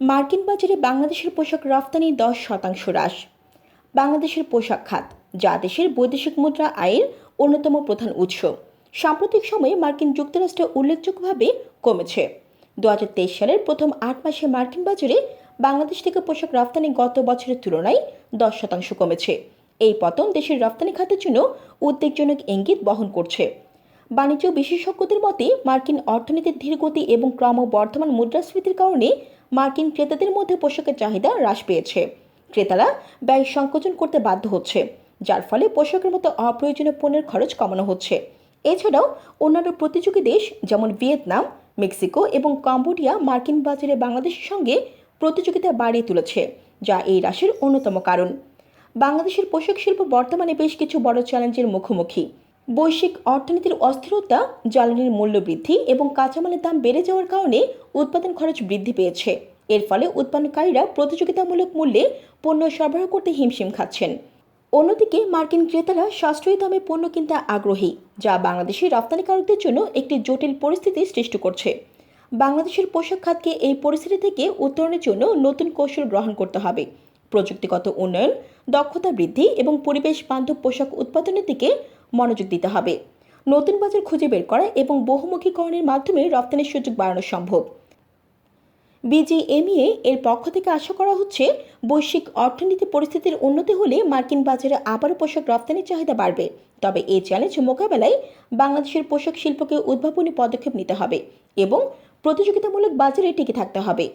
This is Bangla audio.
মার্কিন বাজারে বাংলাদেশের পোশাক রফতানি দশ শতাংশ হ্রাস। বাংলাদেশের পোশাক খাত, যা দেশের বৈদেশিক মুদ্রা আয়ের অন্যতম প্রধান উৎস। সাম্প্রতিক সময়ে মার্কিন যুক্তরাষ্ট্রে উল্লেখযোগ্যভাবে কমেছে। দু হাজার তেইশ সালের প্রথম আট মাসে মার্কিন বাজারে বাংলাদেশ থেকে পোশাক রফতানি গত বছরের তুলনায় দশ শতাংশ কমেছে। এই পতন দেশের রফতানি খাতের জন্য উদ্বেগজনক ইঙ্গিত বহন করছে। বাণিজ্য বিশেষজ্ঞদের মতে, মার্কিন অর্থনীতির ধীরগতি এবং ক্রমবর্ধমান মুদ্রাস্ফীতির কারণে মার্কিন ক্রেতাদের মধ্যে পোশাকের চাহিদা হ্রাস পেয়েছে। ক্রেতারা ব্যয় সংকোচন করতে বাধ্য হচ্ছে, যার ফলে পোশাকের মতো অপ্রয়োজনীয় পণ্যের খরচ কমানো হচ্ছে। এছাড়াও অন্যান্য প্রতিযোগী দেশ যেমন ভিয়েতনাম, মেক্সিকো এবং কম্বোডিয়া মার্কিন বাজারে বাংলাদেশের সঙ্গে প্রতিযোগিতা বাড়িয়ে তুলেছে, যা এই হ্রাসের অন্যতম কারণ। বাংলাদেশের পোশাক শিল্প বর্তমানে বেশ কিছু বড় চ্যালেঞ্জের মুখোমুখি। বৈশ্বিক অর্থনীতির অস্থিরতা, জ্বালানির মূল্য বৃদ্ধি এবং কাঁচামালের দাম বেড়ে যাওয়ার কারণে উৎপাদন খরচ বৃদ্ধি পেয়েছে। এর ফলে উৎপন্নকারীরা প্রতিযোগিতামূলক মূল্যে পণ্য সরবরাহ করতে হিমশিম খাচ্ছেন। অন্যদিকে মার্কিন ক্রেতারা সাশ্রয়ী দামে পণ্য কিনতে আগ্রহী, যা বাংলাদেশের রপ্তানিকারকদের জন্য একটি জটিল পরিস্থিতি সৃষ্টি করছে। বাংলাদেশের পোশাক খাতকে এই পরিস্থিতি থেকে উত্তরণের জন্য নতুন কৌশল গ্রহণ করতে হবে। প্রযুক্তিগত উন্নয়ন, দক্ষতা বৃদ্ধি এবং পরিবেশ বান্ধব পোশাক উৎপাদনের দিকে মনোযোগ দিতে হবে। নতুন বাজার খুঁজে বের করা এবং বহুমুখীকরণের মাধ্যমে রপ্তানির সুযোগ বাড়ানো সম্ভব। বিজিএমইএ এর পক্ষ থেকে আশা করা হচ্ছে বৈশ্বিক অর্থনীতি পরিস্থিতির উন্নতি হলে মার্কিন বাজারে আবারও পোশাক রপ্তানির চাহিদা বাড়বে। তবে এই চ্যালেঞ্জ মোকাবেলায় বাংলাদেশের পোশাক শিল্পকে উদ্ভাবনী পদক্ষেপ নিতে হবে এবং প্রতিযোগিতামূলক বাজারে টিকে থাকতে হবে।